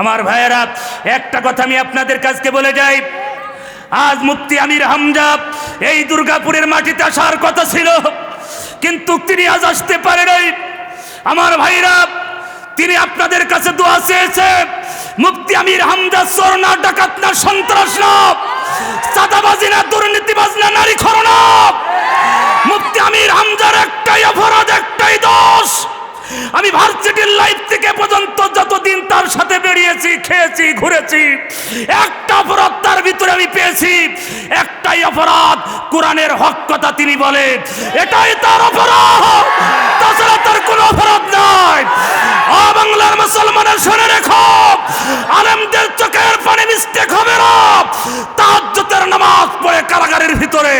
আমার ভাইয়েরা, একটা কথা আমি আপনাদের কাছকে বলে যাই। আজ মুফতি আমির হামজা এই দুর্গাপুরের মাটিতে আসার কথা ছিল, কিন্তু তিনি আজ আসতে পারে নাই। আমার ভাইরা তিনি আপনাদের কাছে দোয়া চেয়েছে মুফতি আমির হামজা চোর না, ডাকাত না, সন্ত্রাস না, চাঁদাবাজি না, দুর্নীতিবাজ না, নারী খরনা মুফতি আমির হামজার একটাই অপরাধ, একটাই দোষ। আমি ভার্সিটির লাইফ থেকে পর্যন্ত যতদিন তার সাথে বেরিয়েছি, খেয়েছি, ঘুরেছি, একটা অপরাধ তার ভিতরে আমি পেয়েছি। একটাই অপরাধ, কোরআনের হক কথা তিনি বলে এটাই তার অপরাধ। তাছাড়া তার কোনো অপরাধ নাই। বাংলার মুসলমানের শুনে রেখো। আলেমদের চোখের পানি মিস্টেক হবে না। তাহাজ্জুদের নামাজ পড়ে কারাগারের ভিতরে।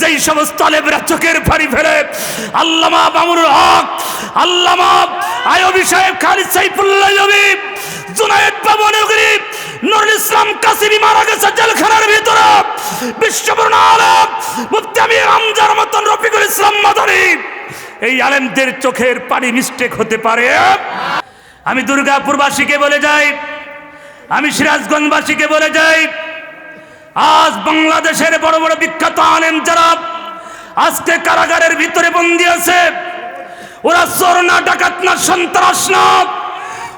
যেই সমস্ত আলেমরা চোখের পানি ফেলে, আল্লামা মামুনুল হক, আল্লামা আয়বি সাহেব, খালিদ সাইফুল্লাহ জবি জুনায়েদ বাবু নগরী, নুরুল ইসলাম কাসিমি মারা গেছে জেলখানার ভিতরে। বিশ্ববর্ণ আলম, মুফতি আমির হামজার মতন রফিকুল ইসলাম মাদানী। এই আলেমদের চোখের পানি মিস্টেক হতে পারে। আমি দুর্গাপুরবাসীকে বলে যাই, আমি সিরাজগঞ্জবাসীকে বলে যাই, আজ বাংলাদেশের বড় বড় বিখ্যাত আলেম যারা আজকে কারাগারের ভিতরে বন্দি আছে ওরা চোর না, ডাকাত না, সন্ত্রাস না।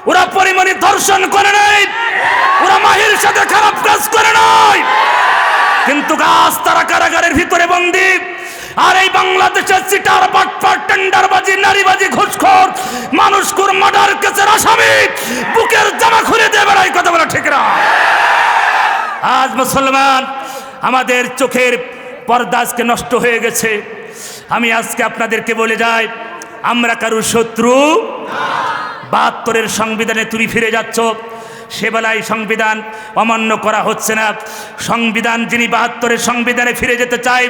ওরা পরিমাণে ধর্ষণ করে নাই ওরা মাহির সাথে খারাপ কাজ করে নাই কিন্তু গাছ তারা কারাগারের ভিতরে বন্দি। আর এই বাংলাদেশের সিটার বাটপাট টেন্ডারবাজি, নারীবাজি, ঘুষখোর, মানুষ কুর মার্ডার কেসের আসামি, বুকের জামা খুলে দিয়ে বেড়াই কথা বলা ঠিক না। আজ মুসলমান, আমাদের চোখের পর্দা আজকে নষ্ট হয়ে গেছে। আমি আজকে আপনাদেরকে বলে যাই আমরা কারুর শত্রু? বাহাত্তরের সংবিধানে তুমি ফিরে যাচ্ছ। সে বেলায় সংবিধান অমান্য করা হচ্ছে না। সংবিধান যিনি বাহাত্তরের সংবিধানে ফিরে যেতে চায়,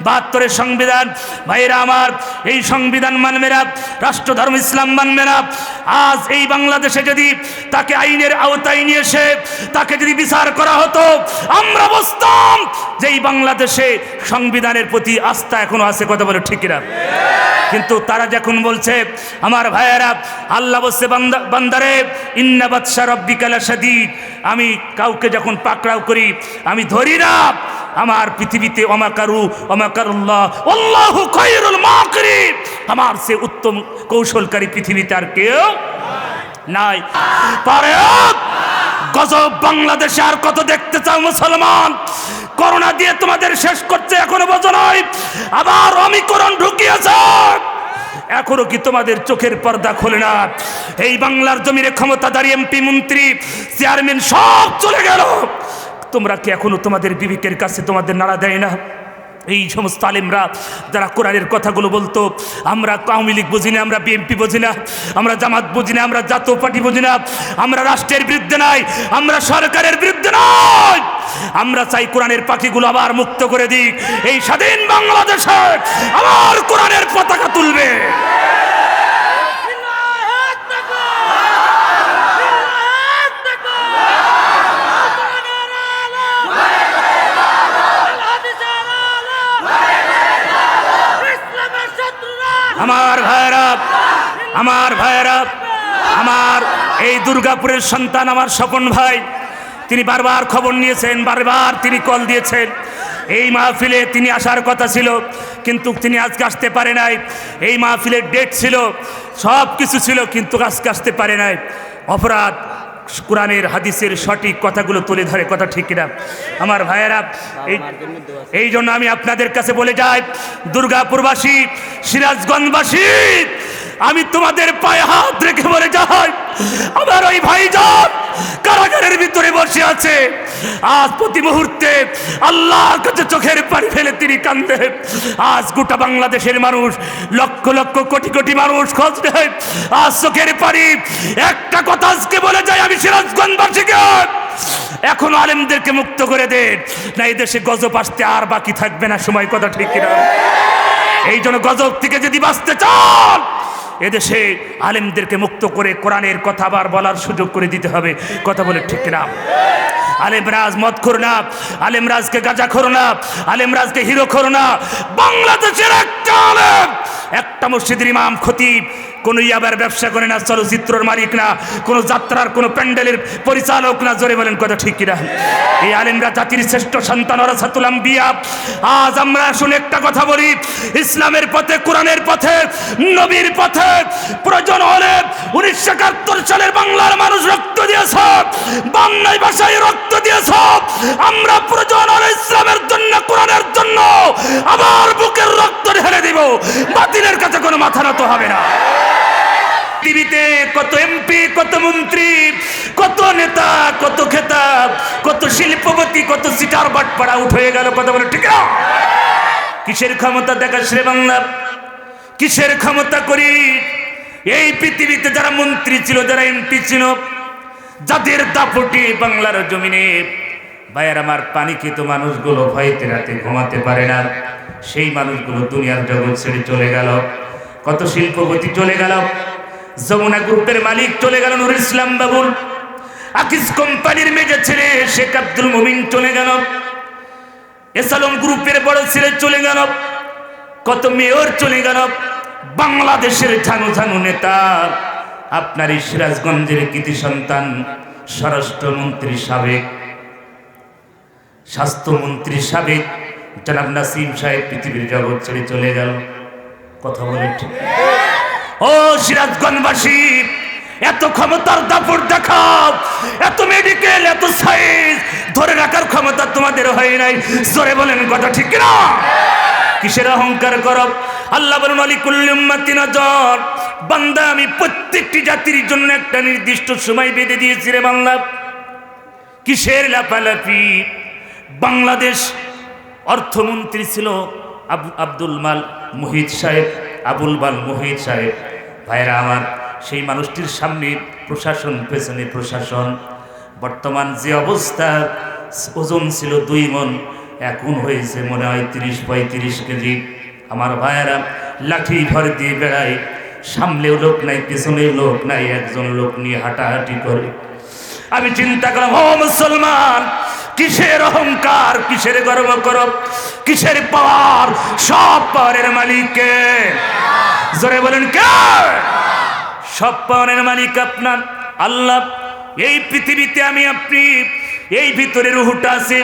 বাহাত্তরের সংবিধান ভাইরা আমার, এই সংবিধান মানবে না, রাষ্ট্রধর্ম ইসলাম মানবে না। আজ এই বাংলাদেশে যদি তাকে আইনের আওতায় নিয়ে এসে, তাকে যদি বিচার করা হতো, আমরা বসতাম যে এই বাংলাদেশে সংবিধানের প্রতি আস্থা এখনও আছে কথা বলে ঠিক না কিন্তু তারা যখন বলছে, আমার ভাইয়েরা, আল্লাহ বান্দা- বান্দারে, ইন্না বাদশা রব্বিকালা সাদিদ আমি কাউকে যখন পাকড়াও করি, আমি ধরি না। আমার পৃথিবীতে অমাকারু অমাকারুল্লাহ আমার সে উত্তম কৌশলকারী পৃথিবীতে আর কেউ নাই। পারে গজব বাংলাদেশে আর কত দেখতে চাও মুসলমান? করোনা দিয়ে তোমাদের শেষ করছে, এখনও বোঝো নয় আবার অমিকরণ ঢুকিয়েছে। এখনও কি তোমাদের চোখের পর্দা খোলে না? এই বাংলার জমিনে ক্ষমতাধারী এমপি, মন্ত্রী, চেয়ারম্যান সব চলে গেল। তোমরা কি এখনও তোমাদের বিবেকের কাছে তোমাদের নাড়া দেয় না? এই সমস্ত আলেমরা যারা কোরআনের কথাগুলো বলতো, আমরা আওয়ামী লীগ বুঝি না, আমরা বিএনপি বুঝি না, আমরা জামাত বুঝি না, আমরা জাতীয় পার্টি বুঝি না, আমরা রাষ্ট্রের বিরুদ্ধে নাই, আমরা সরকারের বিরুদ্ধে নাই আমরা চাই কোরআনের পাখিগুলো আবার মুক্ত করে দিই এই স্বাধীন বাংলাদেশে পতাকা তুলবে। আমার ভাইয়েরা আমার ভাইয়েরা, আমার এই দুর্গাপুরের সন্তান, আমার স্বপন ভাই, তিনি বারবার খবর নিয়েছেন, বারবার তিনি কল দিয়েছেন। এই মাহফিলে তিনি আসার কথা ছিল, কিন্তু তিনি আজকে আসতে পারে নাই। এই মাহফিলের ডেট ছিল, সব কিছু ছিল, কিন্তু আজকে আসতে পারে নাই। অপরাধ, কোরআনের, হাদিসের সঠিক কথাগুলো তুলে ধরে, কথা ঠিক কিনা? আমার ভাইয়েরা এই জন্য আমি আপনাদের কাছে বলে যাই, দুর্গাপুরবাসী, সিরাজগঞ্জবাসী, আমি তোমাদের পায়ে হাত রেখে বলে যাই আমার ওই ভাইজান কারাগারের ভিতরে আছে আজ প্রতি মুহূর্তে আল্লাহর কাছে চোখের পানি ফেলে তিনি কান্দে আজ গোটা বাংলাদেশের মানুষ, লক্ষ লক্ষ কোটি কোটি মানুষ খোঁজ নেয় আজ চোখের পানি, একটা কথা আজকে বলে যায়, আমি সিরাজগঞ্জবাসীকে। এখন আলেমদেরকে মুক্ত করে দেন না এই দেশে গজব আসতে আর বাকি থাকবে না, সময় কথা ঠিক কিনা। এই জন্য গজব থেকে যদি বাঁচতে চান এদেশে আলেমদেরকে মুক্ত করে কোরআনের কথা আবার বলার সুযোগ করে দিতে হবে। কথা বলে ঠিক না আলেমরাজ মদ খোর না আলেমরাজকে গাঁজা খোর না আলেমরাজকে হিরো খোর না। বাংলাদেশের একটা আলেম, একটা মসজিদের ইমাম খতিব কোনো ইয়াবার ব্যবসা করে না, চলচ্চিত্রর মালিক না, কোনো যাত্রার, কোনো প্যান্ডেলের পরিচালক না, জোরে বলেন কথা ঠিক কিনা? এই আলেমরা জাতির শ্রেষ্ঠ সন্তান ওরাসাতুলাম বিয়া আজ আমরা শুনে একটা কথা বলি, ইসলামের পথে, কোরআনের পথে, নবীর পথে, প্রয়োজন হলে উনিশশো একাত্তর সালের বাংলার মানুষ রক্ত দিয়েছ, বাংলায় ভাষায় রক্ত দিয়েছ। আমরা প্রয়োজন হলে ইসলামের জন্য, কোরআনের জন্য আবার বুকের রক্ত ঢেলে দিব। বাতিলের কাছে কোনো মাথা নত হবে না। পৃথিবীতে কত এমপি, কত মন্ত্রী, কত নেতা, কত খেতাব, কত শিল্পপতি, কত সিটার বাটপাড়া উঠ হয়ে গেল, কথা বলে ঠিক কিসের ক্ষমতা দেখা শ্রে বাংলা? কিসের ক্ষমতা করি? এই পৃথিবীতে যারা মন্ত্রী ছিল, যারা এমপি ছিল, যাদের দাপটে বাংলার জমিনে, ভাইয়ের আমার পানি খেত মানুষগুলো ভয়তে রাতে ঘুমাতে পারে না। সেই মানুষগুলো দুনিয়ার জগৎ ছেড়ে চলে গেল। কত শিল্পপতি চলে গেল। যমুনা গ্রুপের মালিক চলে গেল নুরুল ইসলাম বাবুল। আকিস কোম্পানির মেজে ছেলে শেখ আব্দুল মুমিন চলে গেল। এসালম গ্রুপের বড় ছেলে চলে গেল। কত মেয়র চলে গেল। বাংলাদেশের ঝানু ঝানু নেতা, আপনার এই সিরাজগঞ্জের কৃতি সন্তান, স্বরাষ্ট্রমন্ত্রী সাবেক, স্বাস্থ্যমন্ত্রী সাবেক, জনাব নাসিম সাহেব পৃথিবীর জগৎ ছেড়ে চলে গেল। কথা বলে ঠিক। ও সিরাজগঞ্জবাসী, এত ক্ষমতার দাপট দেখাও, এত মেডিকেল এত সাইজ ধরে রাখার ক্ষমতা তোমাদের হয় নাই। জোরে বলেন, কথা ঠিক না কিসের অহংকার করব? আল্লাহ বলেন অলিকুল্লুম্মাতি নজর। বান্দা, আমি প্রত্যেকটি জাতির জন্য একটা নির্দিষ্ট সময় বেঁধে দিয়েছি রে বাংলা কিসের লাপালাপি বাংলাদেশ অর্থমন্ত্রী ছিল আবু আব্দুল মাল মুহিত সাহেব, আবুল মাল মুহিত সাহেব। ভাইরা আমার, সেই মানুষটির সামনে প্রশাসন, পেছনে প্রশাসন। বর্তমান যে অবস্থা, ওজন ছিল দুই মন এখন হয়েছে মনে হয় তিরিশ পঁয়ত্রিশ কেজি। আমার ভাইয়েরা, লাঠি ভর দিয়ে বেড়ায়, সামনেও লোক নাই, পেছনেও লোক নাই, একজন লোক নিয়ে হাঁটাহাঁটি করে। আমি চিন্তা করলাম, ও মুসলমান, কিসের অহংকার, কিসের গর্ব করব, কিসের পাওয়ার, সব পাওয়ারের মালিককে। জোরে বলেন কে সব পাওয়ারের মালিক আপনার। আল্লাহ, এই পৃথিবীতে আমি আপনি। এই ভিতরে রুহুটা আছে,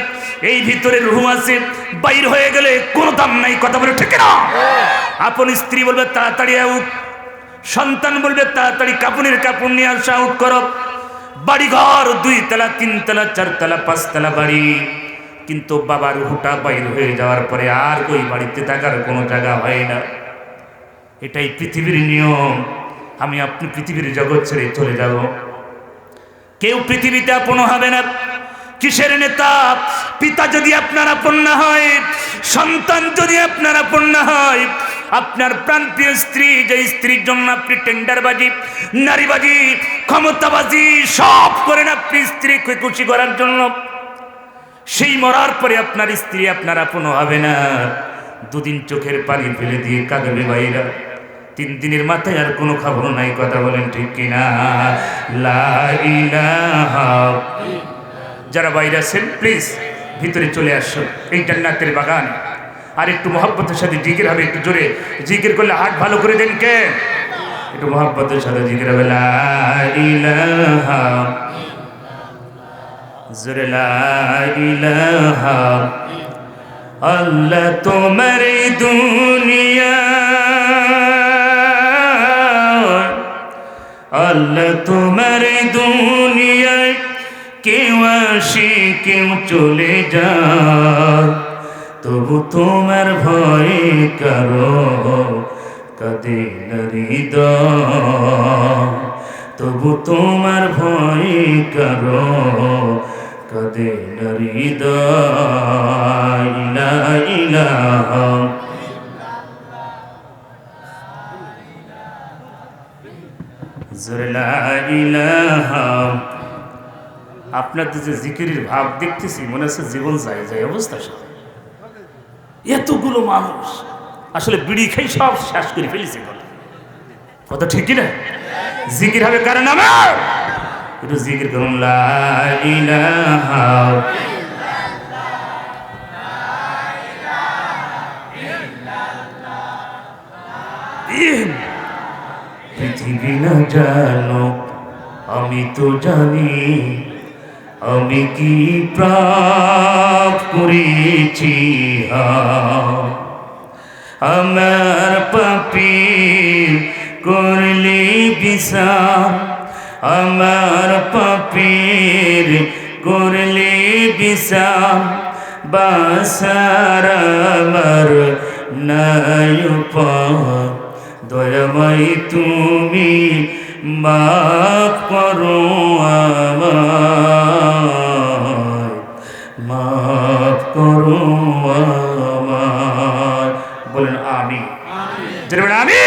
এই ভিতরে রুহু আছে। বাইর হয়ে গেলে কোনো দাম নাই, কথা বলে ঠিক না আপন স্ত্রী বলবে, তাড়াতাড়ি আউট। সন্তান বলবে, তাড়াতাড়ি কাপুনের কাপড় নিয়ে আসা, আউট করো। বাড়িঘর দুই তলা তিন তলা চার তলা পাঁচ তলা বাড়ি। কিন্তু বাবার হুটা বাইর হয়ে যাওয়ার পরে আর ওই বাড়িতে থাকার কোনো জায়গা হয় না। এটাই পৃথিবীর নিয়ম। আমি আপনি পৃথিবীর জগৎ ছেড়ে চলে যাব। কেউ পৃথিবীতে আপন হবে না। কিসের নেতা? পিতা যদি আপনার আপন না হয়, সন্তান যদি আপনার আপন না হয়, আপনার প্রাণপ্রিয় স্ত্রী যে স্ত্রীর জন্য আপনি টেন্ডারবাজি, নারীবাজি, ক্ষমতাবাজি, সব করেন আপনি স্ত্রীকে খুশি করার জন্য, সেই মরার পরে আপনার স্ত্রী আপনার আপন হবে না। দুদিন চোখের পানি ফেলে দিয়ে কাঁদবে বাইরা তিন দিনের মাথায় আর কোনো খবর নাই, কথা বলেন ঠিক কিনা? যারা বাইরে আছেন প্লিজ ভিতরে চলে আসুন এই জান্নাতের বাগান। আর একটু মহাব্বতের সাথে জিকির হবে, একটু জোরে। জিকির করলে হাট ভালো করে দেন কে? একটু মহাব্বতের সাথে জিকির হবে জোরে আল্লাহ তোমার দুনিয়া আল্লাহ তোমার দুনিয়ায় কেউ আসে, কেউ চলে যায়। তবু তোমার ভয় কারও কাদে তবু তোমার ভয় কারও কাদে ইলাহা আপনাদের যে জিকিরের ভাব দেখতেছি, মনে হচ্ছে জীবন যায় যায় অবস্থা সব। এতগুলো মানুষ, আসলে বিড়ি খাই সব শেষ করে ফেলেছে কথা। ঠিকই না জিকির হবে কারণ আমার একটু জিকির করুন, লা ইলাহা কিনা জানো, আমি তো জানি আমি কি প্রাপ করেছি। আমার পাপি করলে বিচার আমার পাপের করলে বিচার বাসার আমার উপায় দয়াময় তুমি, মাফ করো আমায়, মাফ করো আমায়। বলেন আমি আমি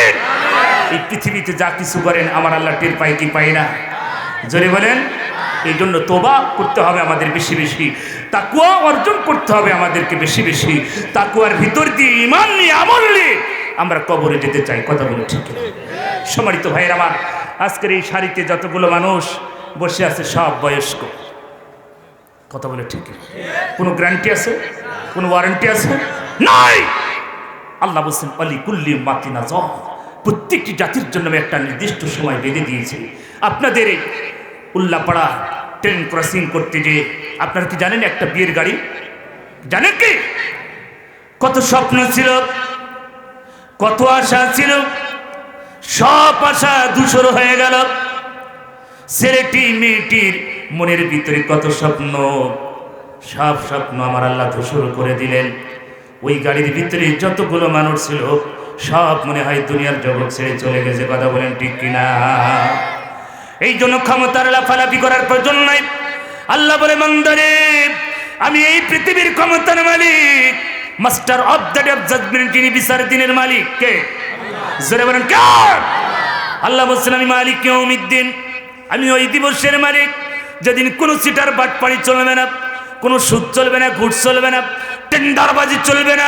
এই পৃথিবীতে যা কিছু করেন, আমার আল্লাহ টের পাই কি পাই না? জোরে বলেন। এই জন্য তোবা করতে হবে আমাদের বেশি বেশি। তাকুয়া অর্জন করতে হবে আমাদেরকে বেশি বেশি। তাকুয়ার ভিতর দিয়ে ইমান নিয়ে আমল নিয়ে আমরা কবরে যেতে চাই, কথা বলে ঠিক? সম্মানিত ভাইয়ের আমার, আজকের এই শাড়িতে যতগুলো মানুষ বসে আছে, সব বয়স্ক। কথা বলে ঠিক কোনো? গ্যারান্টি আছে? কোনো ওয়ারেন্টি আছে? নাই! আল্লাহ বলছেন, অলি কুল্লি মাতিনা জ প্রত্যেকটি জাতির জন্য আমি একটা নির্দিষ্ট সময় বেঁধে দিয়েছি। আপনাদের উল্লাপাড়া ট্রেন ক্রসিং করতে যে, আপনারা কি জানেন একটা বিয়ের গাড়ি? জানেন কি? কত স্বপ্ন ছিল কত আশা ছিল? সব আশা ধূসর হয়ে গেল। ছেলেটি, মেয়েটির মনের ভিতরে কত স্বপ্ন? সব স্বপ্ন আমার আল্লাহ ধূসর করে দিলেন। ওই গাড়ির ভিতরে যতগুলো মানুষ ছিল, সব মনে হয় দুনিয়ার জগৎ ছেড়ে চলে গেছে। কথা বলেন ঠিক কিনা এই জন্য ক্ষমতার লাফালাফি করার প্রয়োজন নাই। আল্লাহ বলে মন্দরে আমি এই পৃথিবীর ক্ষমতার মালিক। Master of the day of judgement যিনি বিচার দিনের মালিক, কে? জোরে বলেন, কে? আল্লাহ বলছেন, আমি মালিক কেউমিদ্দিন আমি ওই দিবসের মালিক। যেদিন কোনো সিটার বাটপাড়ি চলবে না, কোনো সুদ চলবে না, ঘুষ চলবে না, টেন্ডারবাজি চলবে না,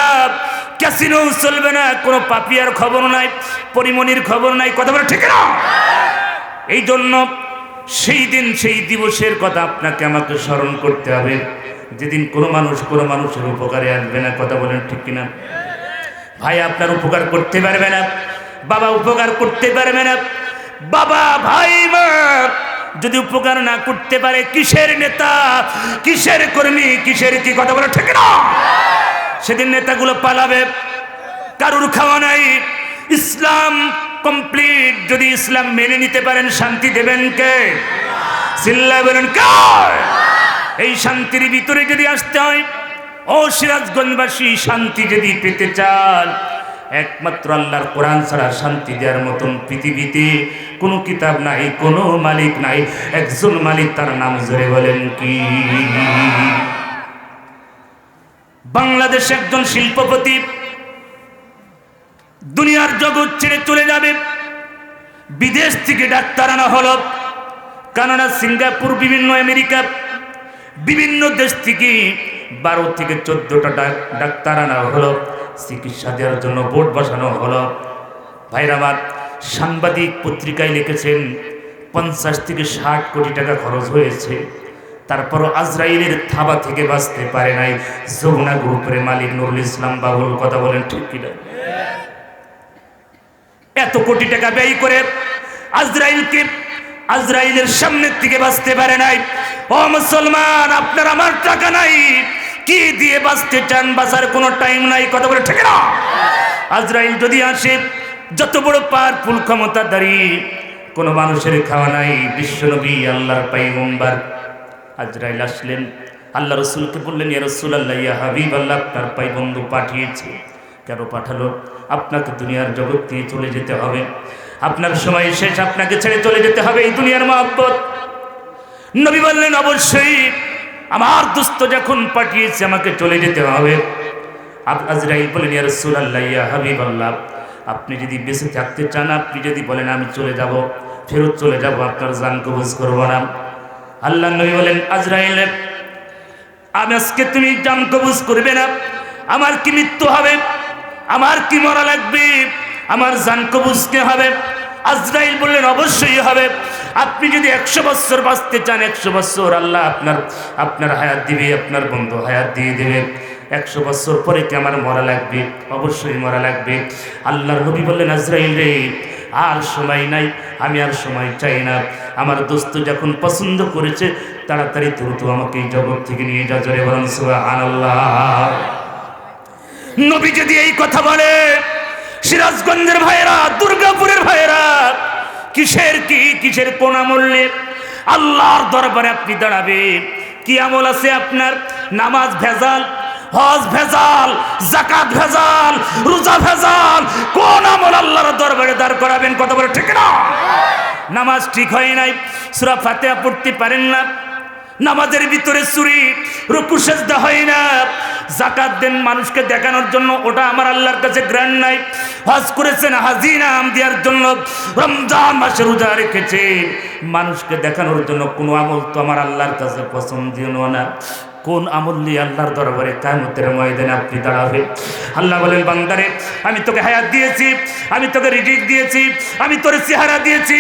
ক্যাসিনো চলবে না, কোনো পাপিয়ার খবর নাই পরিমণির খবর নাই, কথা বলে ঠিক না? এই জন্য সেই দিন, সেই দিবসের কথা আপনাকে আমাকে স্মরণ করতে হবে। যেদিন কোনো মানুষ কোনো মানুষের উপকারে আসবে না, কথা বলেন ঠিক কিনা? ভাই, আপনার উপকার করতে পারবে না, বাবা উপকার করতে পারবে না, বাবা, ভাই, মা, যদি উপকার না করতে পারে, কিসের নেতা, কিসের কর্মী, কিসের কি, কথা বলে ঠিক না সেদিন নেতাগুলো পালাবে, কারুর খাওয়া নাই, ইসলাম কমপ্লিট, যদি ইসলাম মেনে নিতে পারেন, শান্তি দেবেন কে? চিল্লায় বলেন কে এই শান্তির ভিতরে যদি আসতে হয়, ও সিরাজগঞ্জবাসী, শান্তি যদি পেতে চান, একমাত্র আল্লাহর কোরআন ছাড়া শান্তি দেওয়ার মতন পৃথিবীতে কোনো কিতাব নাই, কোনো মালিক নাই, একজন মালিক তার নাম জোরে বলেন কি? বাংলাদেশ একজন শিল্পপতি, দুনিয়ার জগৎ ছেড়ে চলে যাবে, বিদেশ থেকে ডাক্তার আনা হল, কানাডা, সিঙ্গাপুর, বিভিন্ন আমেরিকা বিভিন্ন দেশ থেকে বারো থেকে চোদ্দটা ডাক্তার আনা হলো, চিকিৎসা দেওয়ার জন্য বোর্ড বসানো হলো। ভাইরামার সাংবাদিক পত্রিকায় লিখেছেন, পঞ্চাশ থেকে ষাট কোটি টাকা খরচ হয়েছে। তারপরও আজরাইলের থাবা থেকে বাঁচতে পারে নাই। যমুনা গ্রুপের মালিক নুরুল ইসলাম বাবুল কথা বলেন, ঠিক কিনা? এত কোটি টাকা ব্যয় করে আজরাইলকে আজরাইলের সামনের থেকে বাঁচতে পারে নাই। ও মুসলমান, আপনার আমার টাকা নাই। কি দিয়ে বাঁচতে চান? বাঁচার কোনো টাইম নাই। কথা বলে ঠিক না আজরাইল যদি আসে, যত বড় পার পাওয়ারফুল ক্ষমতা দাঁড়িয়ে কোনো মানুষের খাওয়া নাই। বিশ্বনবী আল্লাহর পাইগম্বার আজরাইল আসলেন। আল্লাহ রসুলকে বললেন, ইয়া রসুল আল্লাহ ইয়া হাবিব, আল্লাহ আপনার পাই বন্ধু পাঠিয়েছে। কেন পাঠালো? আপনাকে দুনিয়ার জগৎ দিয়ে চলে যেতে হবে। আপনার সময় শেষ, আপনাকে ছেড়ে চলে যেতে হবে এই দুনিয়ার মহব্বত। নবী বললেন, অবশ্যই। আমার দুস্থ যখন পাঠিয়েছে, আমাকে চলে যেতে হবে। আজরাইল বলেন, ইয়া রসুল আল্লাহ হাবিব আল্লাহ আপনি যদি বেঁচে থাকতে চান, আপনি যদি বলেন, আমি চলে যাব, ফেরত চলে যাব, আপনার জান কবজ করব না। আল্লাহ নবী বলেন, আজরাইল, আমি আজকে তুমি জান কবজ করবে না। আমার কি মৃত্যু হবে? আমার কি মরা লাগবে? আমার জান কবুজকে হবে। আজরাইল বললেন, অবশ্যই হবে। আপনি যদি একশো বছর বাঁচতে চান, একশো বছর আল্লাহ আপনার আপনার হায়াত দিবে, আপনার বন্ধু হায়াত দিয়ে দেবে। একশো বছর পরে কি আমার মরা লাগবে? অবশ্যই মরা লাগবে। আল্লাহর নবী বললেন, আজরাইল রে, আর সময় নাই, আমি আর সময় চাই না। আমার দোস্ত যখন পছন্দ করেছে, তাড়াতাড়ি দ্রুত আমাকে এই জগৎ থেকে নিয়ে যা। জোরে বরং আল্লাহ নবী যদি এই কথা বলে সিরাজগঞ্জের ভাইয়েরা, দুর্গাপুরের ভাইরা কিসের কি, কিসের কোন আমলে আল্লাহর দরবারে আপনি দাঁড়াবেন কি আমল আছে আপনার? নামাজ ভেজাল, হজ ভেজাল জাকাত ভেজাল, রোজা ভেজাল, কোন আমল আল্লাহর দরবারে দাঁড় করাবেন? কত বলে ঠিক না? নামাজ ঠিক হয় নাই। সুরা ফাতেহা পড়তে পারেন না। নামাজের ভিতরে চুরি রুকু, সেজদা হয় না। জাকাত দেন মানুষকে দেখানোর জন্য, ওটা আমার আল্লাহর কাছে গ্র্যান্ড নাই। হজ করেছেন হাজি নাম দেওয়ার জন্য, রমজান মাসে রোজা রেখেছে মানুষকে দেখানোর জন্য কোনো আমল তো আমার আল্লাহর কাছে পছন্দ না। কোন আমল নিয়ে আল্লাহর দরবারে কামতের ময়দানে আপনি দাঁড়াবে? আল্লাহ বলেন, বান্দারে, আমি তোকে হায়াত দিয়েছি, আমি তোকে রিজিক দিয়েছি, আমি তোর চেহারা দিয়েছি,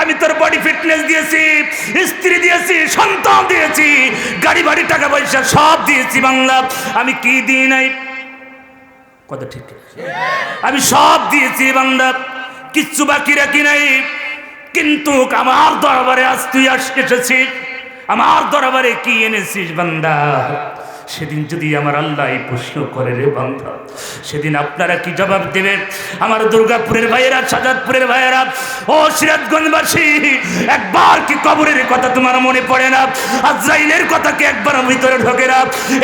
আমি তোর বডি ফিটনেস দিয়েছি, স্ত্রী দিয়েছি, সন্তান দিয়েছি, গাড়ি বাড়ি, টাকা পয়সা সব দিয়েছি বাংলা আমি কি দিই নাই? কথা ঠিক আমি সব দিয়েছি বাংলা কিচ্ছু বাকি রাখি নাই। কিন্তু আমার দরবারে আজ তুই এসেছিস। আমার দরবারে কি এনেছিস বান্দা? সেদিন যদি আমার আল্লাহ এই প্রশ্ন করে রে বান্দা, সেদিন আপনারা কি জবাব দেবেন? আমার দুর্গাপুরের ভাইয়েরা, সাজাদপুরের ভাইয়েরা, ও সিরাজগঞ্জবাসী, একবার কি কবরের কথা তোমার মনে পড়ে না? আজরাইলের কথা কি একবার ভিতরে ঢোকে না।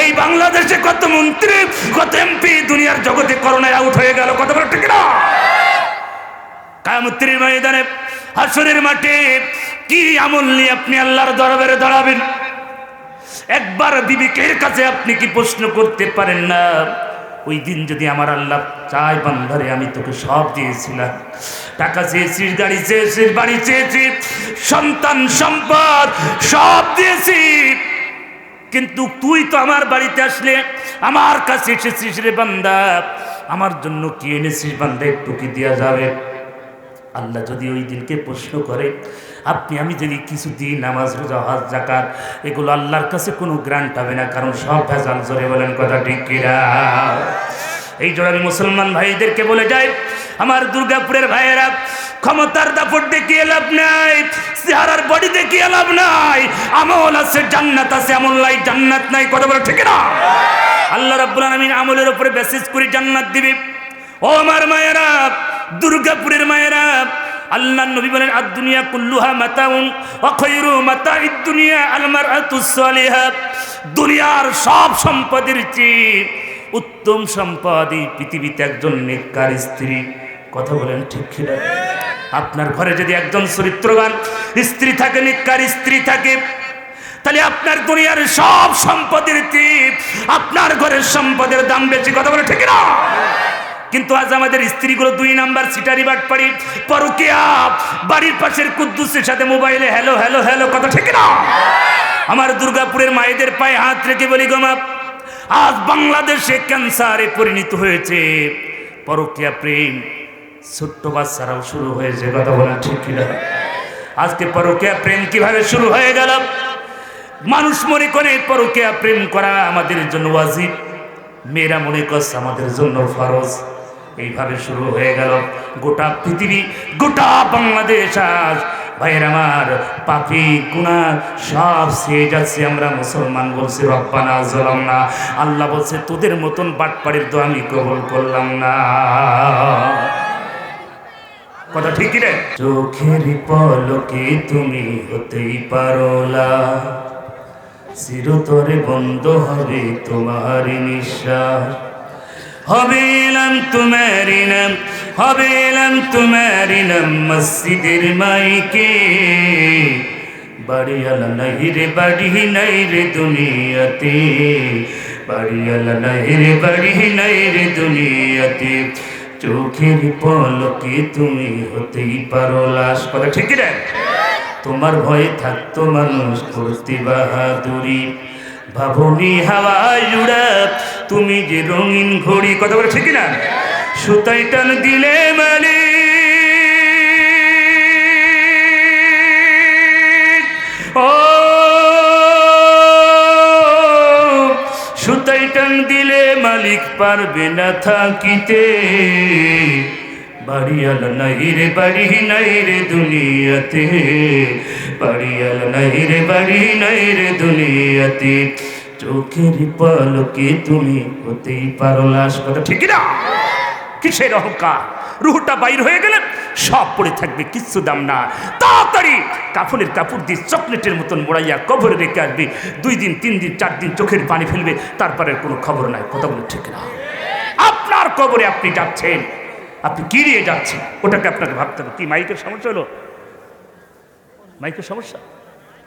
এই বাংলাদেশে কত মন্ত্রী, কত এমপি, দুনিয়ার জগতে করোনায় আউট হয়ে গেল কত বড় ঠিক না কায়ামুত্তির ময়দানে হাসরের মাঠে কি আমল নিয়ে আপনি আল্লাহর দরবারে দাঁড়াবেন? একবার বিবেকের কাছে আপনি কি প্রশ্ন করতে পারেন না? ওই দিন যদি আমার আল্লাহ চায় বান্ধারে আমি তোকে সব দিয়েছিলাম। টাকা চেয়েছিস গাড়ি চেয়েছিস বাড়ি চেয়েছিস সন্তান, সম্পদ সব দিয়েছি। কিন্তু তুই তো আমার বাড়িতে আসলে আমার কাছে এসেছিস রে বান্দা। আমার জন্য কি এনেছিস বান্দা, একটু কি দেওয়া যাবে? আল্লাহ যদি ওই দিনকে প্রশ্ন করে, আপনি, আমি যদি কিছু দিই নামাজ, রোজা, হজ জাকাত এগুলো আল্লাহর কাছে কোনো গ্রান্ট হবে না, কারণ সব ভেজাল জোরে বলেন কথা ঠিক এই জন্য আমি মুসলমান ভাইদেরকে বলে যাই, আমার দুর্গাপুরের ভাইয়েরা, ক্ষমতার দাপট দেখিয়ে লাভ নাই, চেহারার বডি দেখিয়ে লাভ নাই, আমল আছে, জান্নাত আছে আমল নাই জান্নাত নাই। কথা বলে ঠিক না আল্লাহ রাব্বুল আলামিন আমলের উপরে বেসিস করে জান্নাত দিবে। ও আমার মায়েরা, দুর্গাপুরের মায়েরা, আল্লাহ নবী বলেন আর দুনিয়া কুল্লুহা মাতাউন অখৈরু মাতা দুনিয়া আলমার আতুসালিহা দুনিয়ার সব সম্পদের চেয়ে উত্তম সম্পদ এই পৃথিবীতে একজন নেককার স্ত্রী। কথা বলেন ঠিক কিনা? আপনার ঘরে যদি একজন চরিত্রবান স্ত্রী থাকে নিকার স্ত্রী থাকে, তাহলে আপনার দুনিয়ার সব সম্পদের তীপ আপনার ঘরের সম্পদের দাম বেশি। কথা বলে ঠিক না কিন্তু আজ আমাদের স্ত্রীগুলো দুই নাম্বার সিটারি বাটপাড়ি, পরকিয়া, বাড়ির পাশের কুদ্দুসের সাথে মোবাইলে হ্যালো হ্যালো হ্যালো কথা ঠিক না? আমার দুর্গাপুরের মায়েদের পায়ে হাত রেখে বলি গোমা আজ বাংলাদেশে ক্যান্সারে পরিণত হয়েছে পরকিয়া প্রেম। ছোট্ট বাচ্চারাও শুরু হয়েছে, কথা বলা ঠিক কিনা আজকে পরকিয়া প্রেম কীভাবে শুরু হয়ে গেল? মানুষ মনে করে পরকিয়া প্রেম করা আমাদের জন্য ওয়াজিব, মেয়েরা মনে করছে আমাদের জন্য ফরজ। এইভাবে শুরু হয়ে গেল। গোটা পৃথিবী, গোটা বাংলাদেশ আজ। ভাইয়ের আমার পাপি গুণা সব সে যাচ্ছে, আমরা মুসলমান বলছি, রব্বানা জলাম না আল্লাহ বলছে, তোদের মতন বাটপাড়ির তো আমি কবল করলাম না। কথা ঠিক রে? চোখের পলকে তুমি হতেই পারোলা। চিরতরে বন্ধ হবে তোমার নিঃশ্বাস। হবে এলাম তোমার নাম হবে এলাম নাম মসজিদের মাইকে। বাড়িয়ালা নাই রে বাড়ি নাই রে দুনিয়াতে। বাড়িয়ালা নাই রে বাড়ি নাই রে দুনিয়াতে। চোখের পলকে তুমি হতেই পারো লাশ। কথা ঠিক রে তোমার ভয়ে থাকতো মানুষ করতে বাহাদুরি। ভাবনি হাওয়া জুড়া তুমি যে রঙিন ঘড়ি, কথা বলে ঠিক না সুতাই টান দিলে মানে ও সুতাই টান দিলে মালিক পারবে না থাকিতে। বাড়িয়াল নাই রে, বাড়ি নাই রে দুনিয়াতে। বাড়িয়াল নাই রে, বাড়ি নাই রে দুনিয়াতে। চোখের পালকে তুমি হতেই পারো লাশ। কথা ঠিক না কিসের অহংকার? রুহটা বাইর হয়ে গেলে সব পড়ে থাকবে, কিচ্ছু দাম না। তাড়াতাড়ি কাফনের কাপড় দিয়ে চকলেটের মতন মোড়াইয়া কবরে রেখে আসবে। দুই দিন, তিন দিন, চার দিন চোখের পানি ফেলবে, তারপরে কোনো খবর নাই। কথা বলে ঠিক না আপনার কবরে আপনি যাচ্ছেন। আপনি কি নিয়ে যাচ্ছেন? ওটাকে আপনাকে ভাবতে হবে। কি, মাইকের সমস্যা হলো? মাইকের সমস্যা?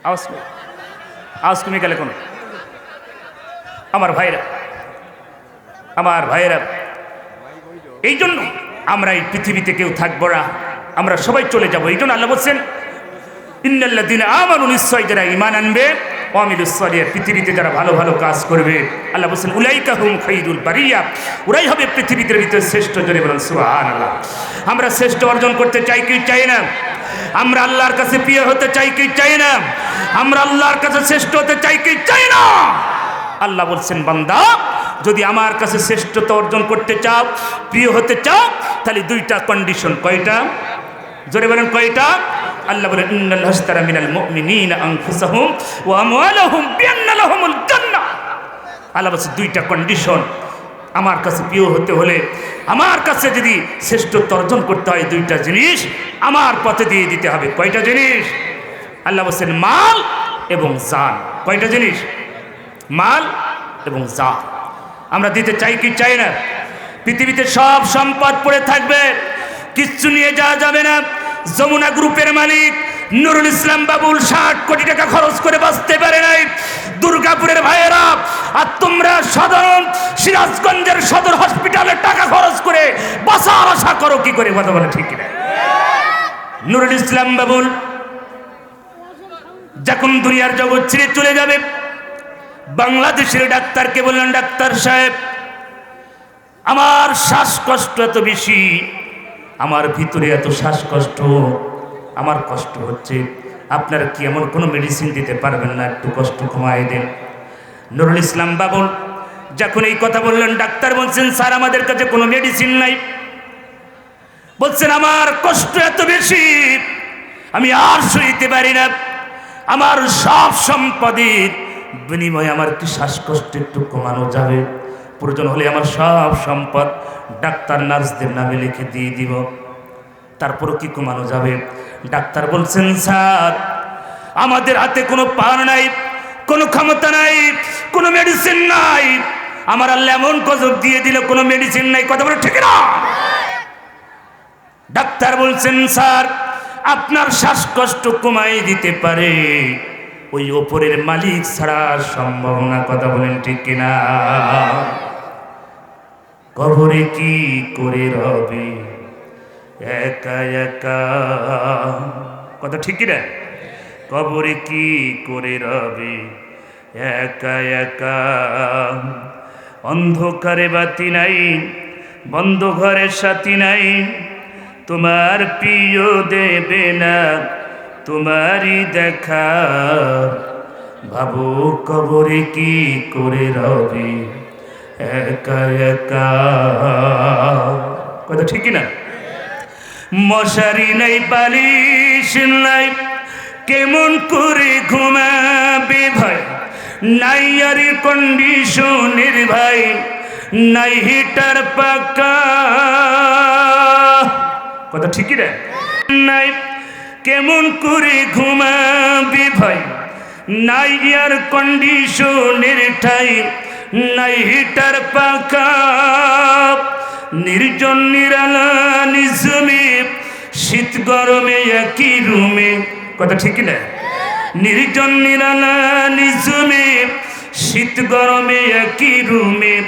আওয়াজ আওয়াজ কমে গেলে কোনো আমার ভাইরা, আমার ভাইয়েরা, এই জন্য আমরা এই পৃথিবীতে কেউ থাকব না, আমরা সবাই চলে যাব। এই জন্য আল্লাহ বলছেন ইন্নাল্লা দিন আমার নিশ্চয় যারা ইমান আনবে অমিলুসরিয়া পৃথিবীতে যারা ভালো ভালো কাজ করবে। আল্লাহ বলছেন, উলাইকা হুম খৈদুল বারিয়া, ওরাই হবে পৃথিবীতে ভিতরে শ্রেষ্ঠ জনে বলেন সুহান আল্লাহ আমরা শ্রেষ্ঠ অর্জন করতে চাই কি চাই না? আমরা আল্লাহর কাছে প্রিয় হতে চাই কি চাই না? আমরা আল্লাহর কাছে শ্রেষ্ঠ হতে চাই কি চাই না? আল্লাহ বলছেন, বান্দা, যদি আমার কাছে শ্রেষ্ঠতা অর্জন করতে চাও, প্রিয় হতে চাও, তাহলে দুইটা কন্ডিশন কয়টা? জোরে বলেন, কয়টা? আল্লাহ বলেন, ইন্নাল হাসতারা মিনাল মুমিনিনা আনফুসাহুম ওয়া জান্নাহ। আল্লাহ বলছে, দুইটা কন্ডিশন আমার কাছে প্রিয় হতে হলে, আমার কাছে যদি শ্রেষ্ঠত্ব অর্জন করতে হয় দুইটা জিনিস, আমার পথে দিয়ে দিতে হবে। কয়টা জিনিস? আল্লাহ বলছেন, মাল এবং জান। কয়টা জিনিস? মাল এবং জান আমরা দিতে চাই কি চাই না? পৃথিবীতে সব সম্পদ পড়ে থাকবে। কিচ্ছু নিয়ে যাওয়া যাবে না। যমুনা গ্রুপের মালিক নুরুল ইসলাম বাবুল ষাট কোটি টাকা খরচ করে বাঁচতে পারে নাই। দুর্গাপুরের ভাইয়েরা, আর তোমরা সাধারণ সিরাজগঞ্জের সদর হসপিটালে টাকা খরচ করে বাঁচার আশা করো কি করে? কথা বলে ঠিক না নুরুল ইসলাম বাবুল যখন দুনিয়ার জগৎ ছেড়ে চলে যাবে বাংলাদেশের ডাক্তারকে বললেন, ডাক্তার সাহেব, আমার শ্বাসকষ্ট এত বেশি, আমার ভিতরে এত শ্বাসকষ্ট, আমার কষ্ট হচ্ছে। আপনারা কি এমন কোনো মেডিসিন দিতে পারবেন না? একটু কষ্ট কমায় দেন। নুরুল ইসলাম বাবুল যখন এই কথা বললেন, ডাক্তার বলছেন, স্যার, আমাদের কাছে কোনো মেডিসিন নাই। বলছেন, আমার কষ্ট এত বেশি, আমি আর সইতে পারি না। আমার সব সম্পদের বিনিময়ে আমার কি শ্বাসকষ্ট একটু কমানো যাবে। প্রয়োজন হলে আমার সব সম্পদ ডাক্তার নার্সদের নামে লিখে দিয়ে দিব। তারপরও কি কমানো যাবে? ডাক্তার বলছেন, স্যার, আমাদের হাতে কোনো পাওয়ার নাই, কোনো ক্ষমতা নাই, কোনো মেডিসিন নাই। আমার আল্লাহ এমন গজব দিয়ে দিল, কোনো মেডিসিন নাই। কথা বলে ঠিক না ডাক্তার বলছেন, স্যার, আপনার শ্বাসকষ্ট কমাই দিতে পারে। ওই ওপরের মালিক ছাড়া সম্ভব না, কথা বলেন ঠিক কিনা? কবরে কি করে রবে? একা একা। কথা ঠিক কিনা? কবরে কি করে রবে? একা একা। অন্ধকারে বাতি নাই, বন্ধ ঘরের সাথী নাই। তোমার প্রিয় দেবে না তোমারই দেখা। ভাবো কবরে কি করে রবে? একা একা। কথা ঠিক না মশারি নাই বালিশ নাই, কেমন করে ঘুমাবে ভাই? নাই আর কন্ডিশনের ভাই, নাই হিটার পাকা। কথা ঠিকই রে নাই কেমন করে ঘুমাবি ভাই? নাই আর কন্ডিশনের ঠাই নাই হিটার পাকা নির্জন নিরালা শীত গরমে একই রুমে। কথা ঠিক না? নির্জন নিরালা নিজমে শীত গরমে একই রুমে।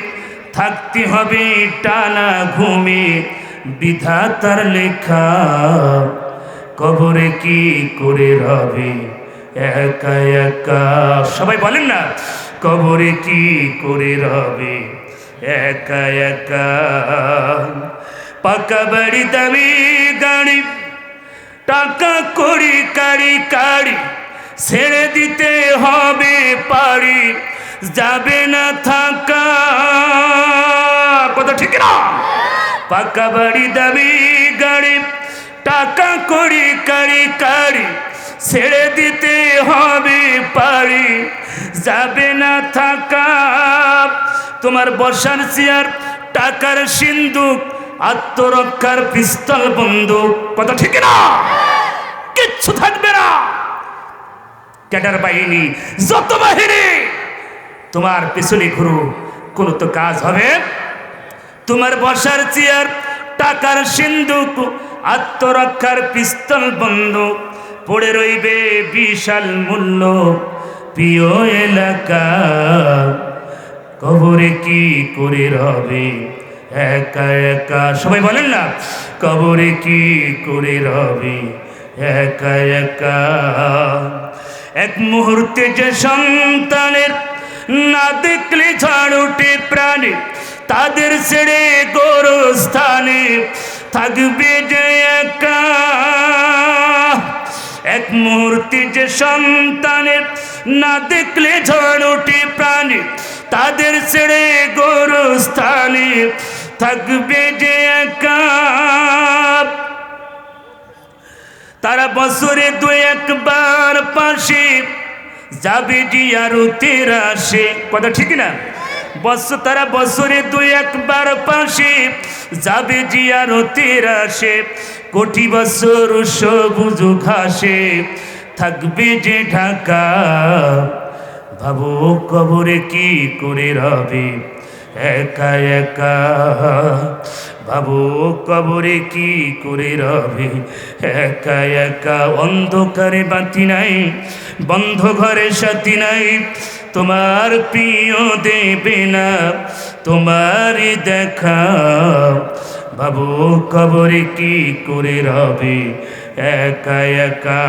থাকতে হবে টানা ঘুমে, বিধাতার লেখা। কবরে কি করে রবে? একা একা। সবাই বলেন না, কবরে কি করে রবে? একা একা। পাকা বাড়ি, দামি গাড়ি, টাকা করি কারি কারি ছেড়ে দিতে হবে পারি, যাবে না থাকা। কথা ঠিক না পাকা বাড়ি, দামি গাড়ি টাকা করি, কারি কারি, ছেড়ে দিতে হবে পারি। যাবে না থাকা। তোমার বসার চেয়ার, টাকার সিন্ধুক আত্মরক্ষার পিস্তল, বন্দুক। কথা ঠিক না? কিচ্ছু থাকবে না। ক্যাডার বাহিনী, যত বাহিনী, তোমার পিছনে ঘুরু কোনো তো কাজ হবে? তোমার বসার চেয়ার, টাকার সিন্ধুক আত্মরক্ষার পিস্তল বন্দুক পড়ে রইবে বিশাল মূল্য। প্রিয় এলাকা, কবরে কি করে রবে? একা একা, সবাই বলেন না, কবরে কি করে রবে? একা একা। এক মুহূর্তে যে সন্তানের না দেখলে ঝাড় উঠে প্রাণে, তাদের ছেড়ে গোরস্থানে থাকবে যে একা। এক মুহূর্তে যে সন্তানের না দেখলে ঝড় উঠে প্রাণে, তাদের ছেড়ে গোরস্থানে থাকবে যে একা। তারা বছরে দু একবার পাশে যাবে জিয়ারতের আসে কথা ঠিক না? বছর তারা বছরে দু একবার পাশে যাবে জিয়ারতের আসে। কোটি বছর সবুজ ঘাসে, থাকবে যে ঢাকা। ভাবো কবরে কি করে রবে, একা একা। ভাবো কবরে কি করে রবে, একা একা। অন্ধকারে বাতি নাই, বন্ধ ঘরে সাথী নাই। তোমার প্রিয় দেবে না তোমার দেখা। বাবু কবরে কি করে রবে? একা একা।